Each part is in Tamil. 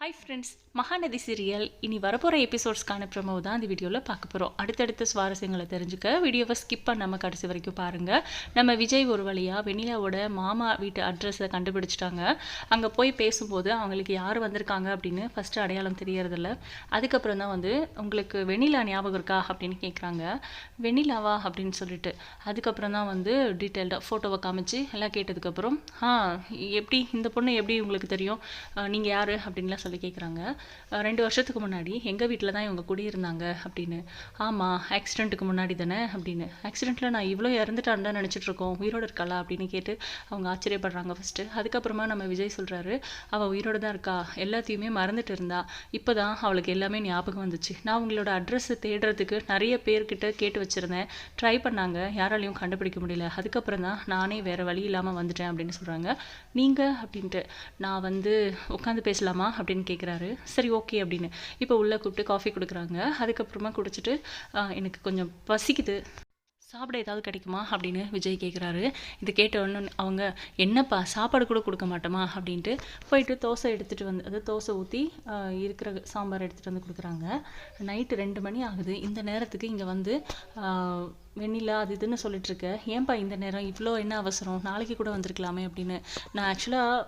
ஹாய் ஃப்ரெண்ட்ஸ் மகாநதி சீரியல் இனி வரப்போகிற எபிசோட்ஸ்க்கான ப்ரமோ தான் இந்த வீடியோவில் பார்க்க போகிறோம் அடுத்தடுத்த சுவாரஸ்யங்களை தெரிஞ்சுக்க வீடியோவை ஸ்கிப் பண்ணாமல் கடைசி வரைக்கும் பாருங்கள் நம்ம விஜய் ஒரு வழியாக வெண்ணிலாவோட மாமா வீட்டு அட்ரஸை கண்டுபிடிச்சிட்டாங்க. அங்கே போய் பேசும்போது அவங்களுக்கு யார் வந்திருக்காங்க அப்படின்னு ஃபஸ்ட்டு அடையாளம் தெரியறதில்ல. அதுக்கப்புறம் தான் வந்து உங்களுக்கு வெண்ணிலா ஞாபகம் இருக்கா அப்படின்னு கேட்குறாங்க வெண்ணிலாவா அப்படின்னு சொல்லிட்டு. அதுக்கப்புறம் தான் வந்து டீட்டெயில்டாக ஃபோட்டோவை காமிச்சு எல்லாம் கேட்டதுக்கப்புறம் ஆ எப்படி இந்த பொண்ணு எப்படி உங்களுக்கு தெரியும்? நீங்கள் யார்? அப்படின்லாம் சொல்லி கேட்குறாங்க ரெண்டு வருஷத்துக்கு முன்னாடி எங்கள் வீட்டில் தான் இவங்க குடியிருந்தாங்க அப்படின்னு. ஆமாம் ஆக்சிடெண்ட்டுக்கு முன்னாடி தானே அப்படின்னு. ஆக்சிடெண்ட்டில் நான் இவ்வளோ இறந்துட்டான்னு தான் நினச்சிட்டு இருக்கோம். உயிரோடு இருக்காளா அப்படின்னு கேட்டு அவங்க ஆச்சரியப்படுறாங்க ஃபஸ்ட்டு அதுக்கப்புறமா நம்ம விஜய் சொல்கிறாரு அவள் உயிரோடு தான் இருக்கா? எல்லாத்தையுமே மறந்துட்டு இருந்தா. இப்போ தான் அவளுக்கு எல்லாமே ஞாபகம் வந்துச்சு. நான் உங்களோட அட்ரஸை தேடுறதுக்கு நிறைய பேர்கிட்ட கேட்டு வச்சுருந்தேன். ட்ரை பண்ணாங்க. யாராலையும் கண்டுபிடிக்க முடியல. அதுக்கப்புறம் தான் நானே வேறு வழி இல்லாமல் வந்துட்டேன் அப்படின்னு சொல்கிறாங்க நீங்கள் அப்படின்ட்டு. நான் வந்து உட்காந்து பேசலாமா? அப்படின்னு கேட்குறாரு சரி ஓகே அப்படின்னு. இப்போ உள்ளே கூப்பிட்டு காஃபி கொடுக்குறாங்க. அதுக்கப்புறமா குடிச்சிட்டு எனக்கு கொஞ்சம் பசிக்குது. சாப்பிட ஏதாவது கிடைக்குமா அப்படின்னு விஜய் கேட்குறாரு இது கேட்ட உடனே அவங்க என்னப்பா சாப்பாடு கூட கொடுக்க மாட்டோமா? அப்படின்ட்டு போயிட்டு தோசை எடுத்துகிட்டு வந்து அதாவது தோசை ஊற்றி இருக்கிற சாம்பார் எடுத்துகிட்டு வந்து கொடுக்குறாங்க. நைட்டு ரெண்டு மணி ஆகுது. இந்த நேரத்துக்கு இங்கே வந்து வெண்ணிலா அது இதுன்னு சொல்லிட்டு இருக்க ஏன்பா இந்த நேரம்? இவ்வளோ என்ன அவசரம்? நாளைக்கு கூட வந்திருக்கலாமே அப்படின்னு. நான் ஆக்சுவலாக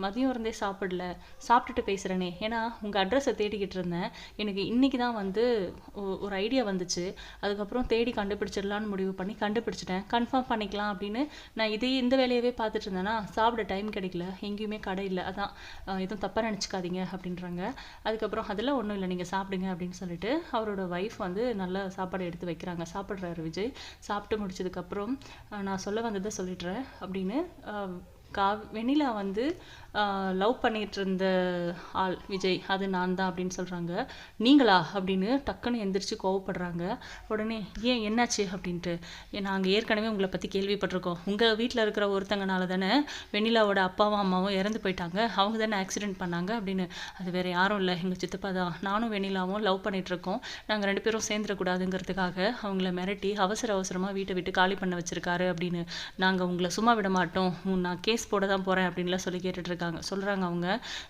மதியம் இருந்தே சாப்பிடல. சாப்பிட்டுட்டு பேசுகிறேனே ஏன்னா உங்கள் அட்ரஸை தேடிக்கிட்டு இருந்தேன். எனக்கு இன்னைக்கு தான் வந்து ஒ- ஒரு ஐடியா வந்துச்சு. அதுக்கப்புறம் தேடி கண்டுபிடிச்சிடலான்னு முடிவு பண்ணி கண்டுபிடிச்சிட்டேன். கன்ஃபார்ம் பண்ணிக்கலாம் அப்படின்னு நான் இதே இந்த வேலையவே பார்த்துட்டு இருந்தேன்னா சாப்பிட டைம் கிடைக்கல. எங்கேயுமே கடை இல்லை. அதான் எதுவும் தப்பாக நினச்சிக்காதீங்க அப்படின்றாங்க. அதுக்கப்புறம் அதெல்லாம் ஒன்றும் இல்லை. நீங்கள் சாப்பிடுங்க அப்படின்னு சொல்லிட்டு அவரோட ஒய்ஃப் வந்து நல்ல சாப்பாடு எடுத்து வைக்கிறாங்க. சாப்பிட்றாரு விஜய். சாப்பிட்டு முடிச்சதுக்கப்புறம் நான் சொல்ல வந்ததை சொல்லிடுறேன் அப்படின்னு அஹ், கா வெண்ணிலா வந்து லவ் பண்ணிட்டு இருந்த ஆள் விஜய் அது நான் தான் அப்படின்னு சொல்கிறாங்க நீங்களா? அப்படின்னு டக்குன்னு எந்திரிச்சு கோவப்படுறாங்க. உடனே ஏன் என்னாச்சு? அப்படின்ட்டு. நாங்கள் ஏற்கனவே உங்களை பற்றி கேள்விப்பட்டிருக்கோம். உங்கள் வீட்டில் இருக்கிற ஒருத்தங்கனால தானே வெண்ணிலாவோட அப்பாவும் அம்மாவும் இறந்து போயிட்டாங்க. அவங்க தானே ஆக்சிடென்ட் பண்ணாங்க அப்படின்னு. அது வேறு யாரும் இல்லை. எங்கள் சித்தப்பா தான். நானும் வெண்ணிலாவும் லவ் பண்ணிகிட்ருக்கோம் நாங்கள் ரெண்டு பேரும் சேர்ந்துடக்கூடாதுங்கிறதுக்காக அவங்கள மிரட்டி அவசர அவசரமாக வீட்டை விட்டு காலி பண்ண வச்சுருக்காரு அப்படின்னு. நாங்கள் உங்களை சும்மா விட மாட்டோம் நான் கேஸ் போட தான் போகிறேன் அப்படின்லாம் சொல்லி கேட்டுட்டு இருக்காங்க சொல்கிறாங்க அவங்க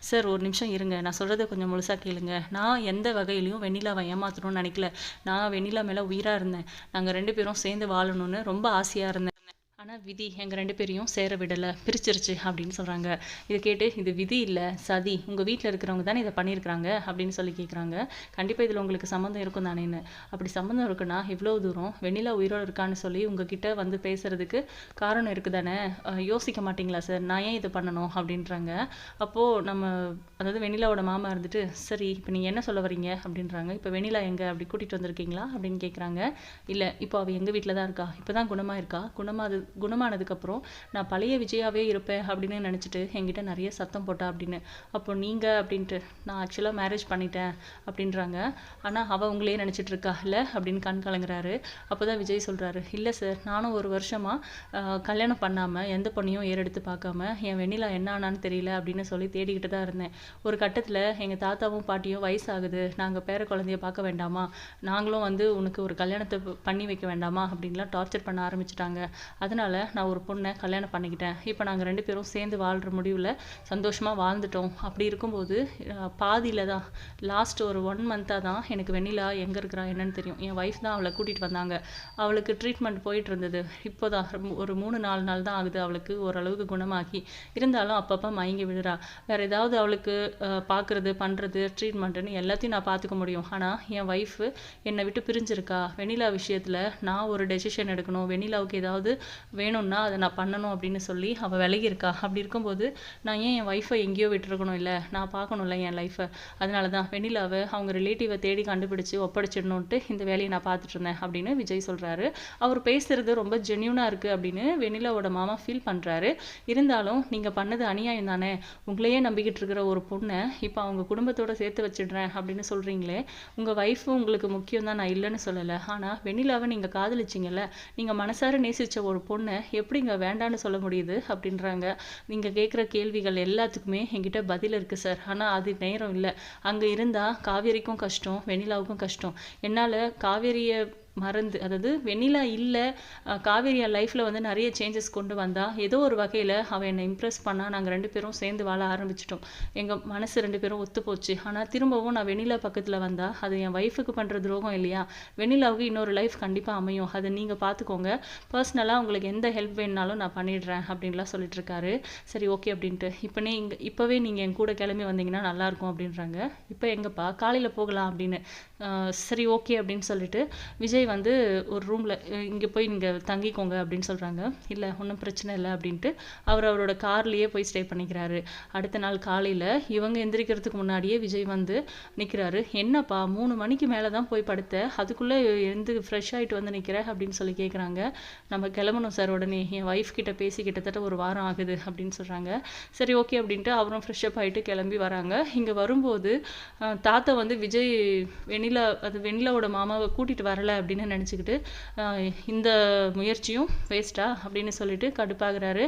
சார் ஒரு நிமிஷம் இருங்க. நான் சொல்கிறத கொஞ்சம் முழுசாக கேளுங்க. நான் எந்த வகையிலையும் வெண்ணிலாவை ஏமாத்தணும்னு நினைக்கல. நான் வெண்ணிலா மேலே உயிராக இருந்தேன். நாங்கள் ரெண்டு பேரும் சேர்ந்து வாழணும்னு ரொம்ப ஆசையாக இருந்தேன். ஆனால் விதி எங்கள் ரெண்டு பேரையும் சேர விடலை பிரிச்சிருச்சு அப்படின்னு சொல்கிறாங்க இதை கேட்டு இது விதி இல்லை சதி உங்கள் வீட்டில் இருக்கிறவங்க தானே இதை பண்ணியிருக்கிறாங்க அப்படின்னு சொல்லி கேட்குறாங்க கண்டிப்பாக இதில் உங்களுக்கு சம்மந்தம் இருக்கும் தானேன்னு. அப்படி சம்மந்தம் இருக்குன்னா இவ்வளோ தூரம் வெண்ணிலா உயிரோடு இருக்கான்னு சொல்லி உங்ககிட்ட வந்து பேசுகிறதுக்கு காரணம் இருக்குது தானே யோசிக்க மாட்டிங்களா சார்? நான் ஏன் இதை பண்ணணும் அப்படின்றாங்க. அப்போது நம்ம அதாவது வெண்ணிலாவோட மாமா இருந்துட்டு சரி இப்போ நீங்கள் என்ன சொல்ல வரீங்க அப்படின்றாங்க. இப்போ வெண்ணிலா எங்கே? அப்படி கூட்டிகிட்டு வந்திருக்கீங்களா அப்படின்னு கேட்குறாங்க இல்லை இப்போ அவள் எங்கள் வீட்டில் தான் இருக்கா? இப்போ தான் குணமாக இருக்கா? குணமாக அது குணமானதுக்கப்புறம் நான் பழைய விஜயாவே இருப்பேன் அப்படின்னு நினச்சிட்டு என்கிட்ட நிறைய சத்தம் போட்டா அப்படின்னு. அப்போ நீங்கள் அப்படின்ட்டு நான் ஆக்சுவலாக மேரேஜ் பண்ணிட்டேன் அப்படின்றாங்க. ஆனால் அவள் உங்களையே நினச்சிட்டு இருக்கா? இல்லை அப்படின்னு கண் கலங்குறாரு. அப்போ தான் விஜய் சொல்கிறாரு இல்லை சார் நானும் ஒரு வருஷமாக கல்யாணம் பண்ணாமல் எந்த பொண்ணையும் ஏறெடுத்து பார்க்காம என் வெண்ணிலா என்ன ஆனான்னு தெரியல அப்படின்னு சொல்லி தேடிக்கிட்டு தான் இருந்தேன். ஒரு கட்டத்தில் எங்கள் தாத்தாவும் பாட்டியும் வயசாகுது. நாங்கள் பேர குழந்தைய பார்க்க வேண்டாமா? நாங்களும் வந்து உனக்கு ஒரு கல்யாணத்தை பண்ணி வைக்க வேண்டாமா? அப்படின்லாம் டார்ச்சர் பண்ண ஆரம்பிச்சிட்டாங்க. அதை நான் ஒரு பொண்ணை கல்யாணம் பண்ணிக்கிட்டேன். இப்போ நாங்கள் ரெண்டு பேரும் சேர்ந்து வாழ்கிற முடிவில் சந்தோஷமாக வாழ்ந்துட்டோம். அப்படி இருக்கும்போது பாதியில் தான் லாஸ்ட் ஒரு ஒன் மந்த்தாக தான் எனக்கு வெண்ணிலா எங்கே இருக்கிறா என்னன்னு தெரியும். என் ஒய்ஃப் தான் அவளை கூட்டிகிட்டு வந்தாங்க. அவளுக்கு ட்ரீட்மெண்ட் போயிட்டு இருந்தது. இப்போ தான் ஒரு மூணு நாலு நாள் தான் ஆகுது அவளுக்கு ஓரளவுக்கு குணமாகி. இருந்தாலும் அப்பப்போ மயங்கி விழுறா. வேறு ஏதாவது அவளுக்கு பார்க்குறது பண்ணுறது ட்ரீட்மெண்ட்டுன்னு எல்லாத்தையும் நான் பார்த்துக்க முடியும். ஆனால் என் ஒய்ஃபு என்னை விட்டு பிரிஞ்சிருக்கா. வெண்ணிலா விஷயத்தில் நான் ஒரு டெசிஷன் எடுக்கணும். வெண்ணிலாவுக்கு ஏதாவது வேணும்னா அதை நான் பண்ணணும் அப்படின்னு சொல்லி அவள் விலகி இருக்கா அப்படி இருக்கும்போது நான் ஏன் என் ஒய்ஃபை எங்கேயோ விட்டுருக்கணும் இல்லை? நான் பார்க்கணும்ல என் லைஃப்பை அதனால தான் வெண்ணிலாவை அவங்க ரிலேட்டிவை தேடி கண்டுபிடிச்சு ஒப்படைச்சிடணுன்ட்டு இந்த வேலையை நான் பார்த்துட்டு இருந்தேன் அப்படின்னு விஜய் சொல்கிறாரு அவர் பேசுகிறது ரொம்ப ஜென்யூனாக இருக்குது அப்படின்னு வெண்ணிலாவோட மாமா ஃபீல் பண்ணுறாரு இருந்தாலும் நீங்கள் பண்ணது அநியாயம் தானே? உங்களையே நம்பிக்கிட்டு இருக்கிற ஒரு பொண்ணை இப்போ அவங்க குடும்பத்தோட சேர்த்து வச்சிடுறேன் அப்படின்னு சொல்கிறீங்களே உங்கள் ஒய்ஃபும் உங்களுக்கு முக்கியம் தான் நான் இல்லைன்னு சொல்லலை. ஆனால் வெண்ணிலாவை நீங்கள் காதலிச்சிங்கல்ல? நீங்கள் மனசார நேசித்த ஒரு பொண்ணு எப்படிங்க வேண்டான்னு சொல்ல முடியுது அப்படின்றாங்க. நீங்கள் கேட்குற கேள்விகள் எல்லாத்துக்குமே என்கிட்ட பதில் இருக்குது சார். ஆனால் அது நேரம் இல்லை. அங்கே இருந்தால் காவேரிக்கும் கஷ்டம் வெண்ணிலாவுக்கும் கஷ்டம். என்னால் காவேரியை மறந்து அதாவது வெண்ணிலா இல்லை காவேரியா லைஃப்பில் வந்து நிறைய சேஞ்சஸ் கொண்டு வந்தால் ஏதோ ஒரு வகையில் அவள் என்னை இம்ப்ரெஸ் பண்ணால் நாங்கள் ரெண்டு பேரும் சேர்ந்து வாழ ஆரம்பிச்சிட்டோம். எங்கள் மனசு ரெண்டு பேரும் ஒத்து போச்சு. ஆனால் திரும்பவும் நான் வெண்ணிலா பக்கத்தில் வந்தால் அது என் ஒய்ஃபுக்கு பண்ணுற துரோகம் இல்லையா? வெண்ணிலாவுக்கு இன்னொரு லைஃப் கண்டிப்பாக அமையும். அதை நீங்கள் பார்த்துக்கோங்க பர்சனலாக உங்களுக்கு எந்த ஹெல்ப் வேணுனாலும் நான் பண்ணிடுறேன் அப்படின்லாம் சொல்லிட்டு இருக்காரு. சரி ஓகே அப்படின்ட்டு. இப்போ நீங்கள் இப்போவே நீங்கள் என் கூட கிளம்பி வந்தீங்கன்னா நல்லாயிருக்கும் அப்படின்றாங்க. இப்போ எங்கப்பா காலையில் போகலாம் அப்படின்னு சரி ஓகே அப்படின்னு சொல்லிட்டு விஜய் வந்து ஒரு ரூமில் இங்கே போய் நீங்கள் தங்கிக்கோங்க அப்படின்னு சொல்கிறாங்க இல்லை ஒன்றும் பிரச்சனை இல்லை அப்படின்ட்டு அவர் அவரோட கார்லேயே போய் ஸ்டே பண்ணிக்கிறாரு. அடுத்த நாள் காலையில் இவங்க எந்திரிக்கிறதுக்கு முன்னாடியே விஜய் வந்து நிற்கிறாரு என்னப்பா மூணு மணிக்கு மேலே தான் போய் படுத்த அதுக்குள்ளே எழுந்து ஃப்ரெஷ் ஆகிட்டு வந்து நிற்கிற அப்படின்னு சொல்லி கேட்குறாங்க நம்ம கிளம்பணும் சார் உடனே. என் ஒய்ஃப் கிட்ட பேசி கிட்டத்தட்ட ஒரு வாரம் ஆகுது அப்படின்னு சொல்கிறாங்க சரி ஓகே அப்படின்ட்டு அவரும் ஃப்ரெஷ் அப் ஆகிட்டு கிளம்பி வராங்க. இங்கே வரும்போது தாத்தா வந்து விஜய் வெண்ணிலா அது வெண்ணிலாவோட மாமாவை கூட்டிகிட்டு வரலை அப்படின்னு நினச்சிக்கிட்டு இந்த முயற்சியும் வேஸ்ட்டா அப்படின்னு சொல்லிட்டு கடுப்பாகிறாரு.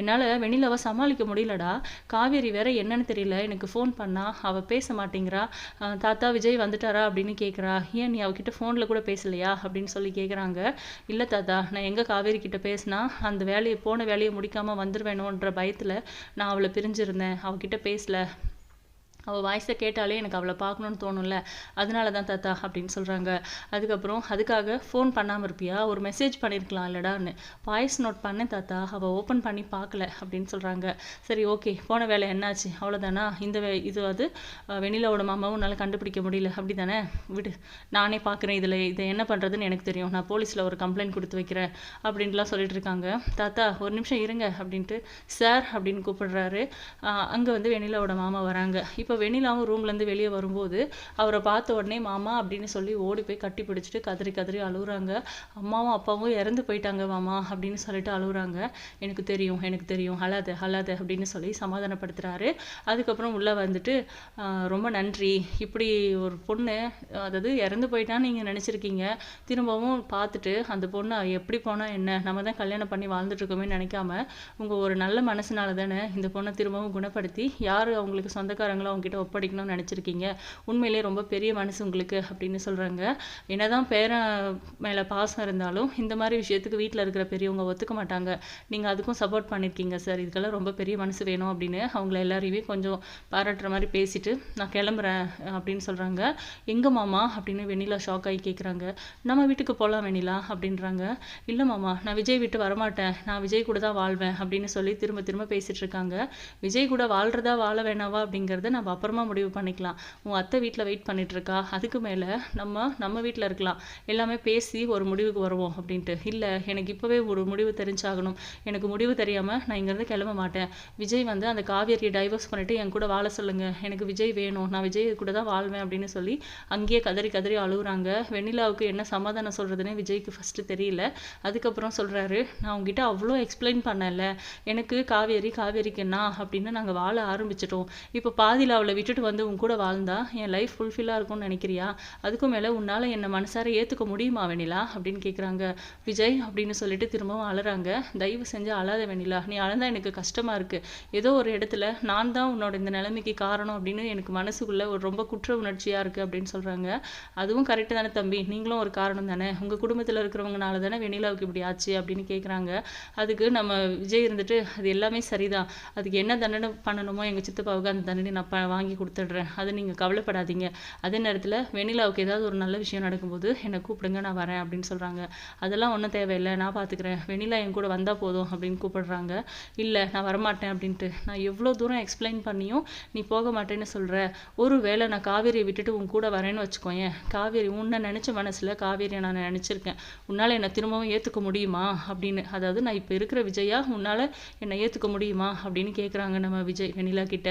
என்னால் வெண்ணிலாவை சமாளிக்க முடியலடா. காவேரி வேற என்னன்னு தெரியல. எனக்கு ஃபோன் பண்ணா அவள் பேச மாட்டேங்கிறா. தாத்தா விஜய் வந்துட்டாரா? அப்படின்னு கேட்குறா ஏன் நீ அவகிட்ட ஃபோனில் கூட பேசலையா? அப்படின்னு சொல்லி கேட்குறாங்க இல்லை தாத்தா நான் எங்கே காவேரி கிட்ட பேசினா அந்த வேலையை போன வேலையை முடிக்காமல் வந்துடுவேணுன்ற பயத்தில் நான் அவளை பிரிஞ்சிருந்தேன். அவகிட்ட பேசல. அவள் வாய்ஸை கேட்டாலே எனக்கு அவளை பார்க்கணுன்னு தோணும்ல. அதனால தான் தாத்தா அப்படின்னு சொல்கிறாங்க அதுக்கப்புறம் அதுக்காக ஃபோன் பண்ணாமல் இருப்பியா? ஒரு மெசேஜ் பண்ணியிருக்கலாம் இல்லடான்னு. வாய்ஸ் நோட் பண்ணேன் தாத்தா. அவள் ஓப்பன் பண்ணி பார்க்கல அப்படின்னு சொல்கிறாங்க சரி ஓகே போன வேலை என்னாச்சு? அவ்வளோதானா இந்த வே இது அது வெண்ணிலாவோட மாமாவும் உன்னால் கண்டுபிடிக்க முடியல. அப்படி தானே விடு. நானே பார்க்குறேன் இதில். இதை என்ன பண்ணுறதுன்னு எனக்கு தெரியும். நான் போலீஸில் ஒரு கம்ப்ளைண்ட் கொடுத்து வைக்கிறேன். அப்படின்ட்டுலாம் சொல்லிட்டு இருக்காங்க. தாத்தா ஒரு நிமிஷம் இருங்க அப்படின்ட்டு சார் அப்படின்னு கூப்பிடுறாரு. அங்கே வந்து வெண்ணிலாவோட மாமா வராங்க. இப்போ இப்போ வெண்ணிலாவும் ரூம்லேருந்து வெளியே வரும்போது அவரை பார்த்த உடனே மாமா அப்படின்னு சொல்லி ஓடி போய் கட்டி பிடிச்சிட்டு கதறி கதறி அழுகுறாங்க அம்மாவும் அப்பாவும் இறந்து போயிட்டாங்க மாமா அப்படின்னு சொல்லிட்டு அழுகுறாங்க எனக்கு தெரியும் எனக்கு தெரியும் அழாத அழாத அப்படின்னு சொல்லி சமாதானப்படுத்துகிறாரு அதுக்கப்புறம் உள்ளே வந்துட்டு ரொம்ப நன்றி. இப்படி ஒரு பொண்ணு அதாவது இறந்து போயிட்டான்னு நீங்கள் நினச்சிருக்கீங்க. திரும்பவும் பார்த்துட்டு அந்த பொண்ணு எப்படி போனால் என்ன? நம்ம தான் கல்யாணம் பண்ணி வாழ்ந்துட்டு நினைக்காம உங்கள் ஒரு நல்ல மனசுனால தானே இந்த பொண்ணை திரும்பவும் குணப்படுத்தி யார் அவங்களுக்கு சொந்தக்காரங்களோ அவங்ககிட்ட ஒப்படைக்கணும்னு நினச்சிருக்கீங்க. உண்மையிலேயே ரொம்ப பெரிய மனசு உங்களுக்கு அப்படின்னு சொல்கிறாங்க என்னதான் பேரன் மேலே பாசம் இருந்தாலும் இந்த மாதிரி விஷயத்துக்கு வீட்டில் இருக்கிற பெரியவங்க ஒத்துக்க மாட்டாங்க. நீங்கள் அதுக்கும் சப்போர்ட் பண்ணியிருக்கீங்க சார் இதுக்கெல்லாம் ரொம்ப பெரிய மனசு வேணும் அப்படின்னு அவங்கள எல்லாரையுமே கொஞ்சம் பாராட்டுற மாதிரி பேசிட்டு நான் கிளம்புறேன் அப்படின்னு சொல்கிறாங்க எங்கள் மாமா? அப்படின்னு வெண்ணிலா ஷாக் ஆகி கேட்குறாங்க நம்ம வீட்டுக்கு போகலாம் வெண்ணிலா அப்படின்றாங்க. இல்லை மாமா நான் விஜய் விட்டு வரமாட்டேன். நான் விஜய் கூட தான் வாழ்வேன் அப்படின்னு சொல்லி திரும்ப திரும்ப பேசிகிட்டு இருக்காங்க. விஜய் கூட வாழ்றதா வாழ வேணாவா அப்படிங்கிறத நம்ம அப்புறமா முடிவு பண்ணிக்கலாம். உன் அத்தை வீட்டில் வெயிட் பண்ணிகிட்ருக்கா அதுக்கு மேலே நம்ம நம்ம வீட்டில் இருக்கலாம். எல்லாமே பேசி ஒரு முடிவுக்கு வருவோம் அப்படின்ட்டு. இல்லை எனக்கு இப்போவே ஒரு முடிவு தெரிஞ்சாகணும். எனக்கு முடிவு தெரியாமல் நான் இங்கேருந்து கிளம்ப மாட்டேன். விஜய் வந்து அந்த காவேரியை டைவர்ஸ் பண்ணிவிட்டு என் கூட வாழ சொல்லுங்கள் எனக்கு விஜய் வேணும். நான் விஜய் கூட தான் வாழ்வேன் அப்படின்னு சொல்லி அங்கேயே கதறி கதறி அழுகுறாங்க வெண்ணிலாவுக்கு என்ன சமாதானம் சொல்கிறதுனே விஜய்க்கு ஃபஸ்ட்டு தெரியல. அதுக்கப்புறம் சொல்கிறாரு நான் உங்ககிட்ட அவ்வளோ எக்ஸ்பிளைன் பண்ணலை. எனக்கு காவேரி காவேரிக்கு என்ன அப்படின்னு நாங்கள் வாழ ஆரம்பிச்சிட்டோம். இப்போ பாதியில் அவளை விட்டுட்டு வந்து உன் கூட வாழ்ந்தா என் லைஃப் ஃபுல்ஃபில்லாக இருக்கும்னு நினைக்கிறியா? அதுக்கும் மேலே உன்னால் என்னை மனசார ஏற்றுக்க முடியுமா வெண்ணிலா? அப்படின்னு கேட்குறாங்க விஜய் அப்படின்னு சொல்லிட்டு திரும்பவும் அழறாங்க தயவு செஞ்சு அழாத வெண்ணிலா நீ அழந்தா எனக்கு கஷ்டமாக இருக்குது ஏதோ ஒரு இடத்துல நான் தான் உன்னோட இந்த நிலைமைக்கு காரணம் அப்படின்னு எனக்கு மனசுக்குள்ளே ஒரு ரொம்ப குற்ற உணர்ச்சியாக இருக்குது அப்படின்னு சொல்கிறாங்க அதுவும் கரெக்டு தானே தம்பி. நீங்களும் ஒரு காரணம் தானே. உங்கள் குடும்பத்தில் இருக்கிறவங்கனால தானே வெண்ணிலாவுக்கு இப்படி ஆச்சு அப்படின்னு கேட்குறாங்க அதுக்கு நம்ம விஜய் இருந்துட்டு அது எல்லாமே சரிதான். அதுக்கு என்ன தண்டனை பண்ணணுமோ எங்கள் சித்தப்பாவுக்கு அந்த தண்டனை நான் வாங்கி கொடுத்துட்றேன். அதை நீங்கள் கவலைப்படாதீங்க. அதே நேரத்தில் வெண்ணிலாவுக்கு ஏதாவது ஒரு நல்ல விஷயம் நடக்கும்போது என்னை கூப்பிடுங்க நான் வரேன் அப்படின்னு சொல்கிறாங்க அதெல்லாம் ஒன்றும் தேவையில்லை. நான் பார்த்துக்கிறேன் வெண்ணிலா என் கூட வந்தால் போதும் அப்படின்னு கூப்பிடுறாங்க. இல்லை நான் வரமாட்டேன் அப்படின்ட்டு. நான் எவ்வளோ தூரம் எக்ஸ்பிளைன் பண்ணியும் நீ போக மாட்டேன்னு சொல்கிற ஒரு வேளை நான் காவேரியை விட்டுட்டு உன் கூட வரேன்னு வச்சுக்கோயேன். காவேரி உன்னை நினச்ச மனசில் காவேரியை நான் நினச்சிருக்கேன். உன்னால் என்னை திரும்பவும் ஏற்றுக்க முடியுமா அப்படின்னு. அதாவது நான் இப்போ இருக்கிற விஜயா உன்னால் என்னை ஏற்றுக்க முடியுமா அப்படின்னு கேட்குறாங்க நம்ம விஜய் வெனிலா கிட்ட.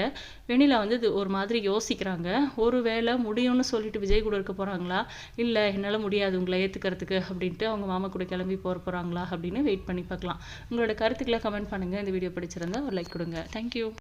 வெனிலா வந்து இது ஒரு மாதிரி யோசிக்கிறாங்க. ஒரு வேளை முடியும்னு சொல்லிட்டு விஜய் கூட இருக்க போகிறாங்களா இல்லை என்னால் முடியாது உங்களை ஏற்றுக்கிறதுக்கு அப்படின்ட்டு அவங்க மாமா கூட கிளம்பி போகிற போகிறாங்களா அப்படின்னு வெயிட் பண்ணி பார்க்கலாம். உங்களோட கருத்துக்களை கமெண்ட் பண்ணுங்கள் இந்த வீடியோ பிடிச்சிருந்தா ஒரு லைக் கொடுங்க. தேங்க்யூ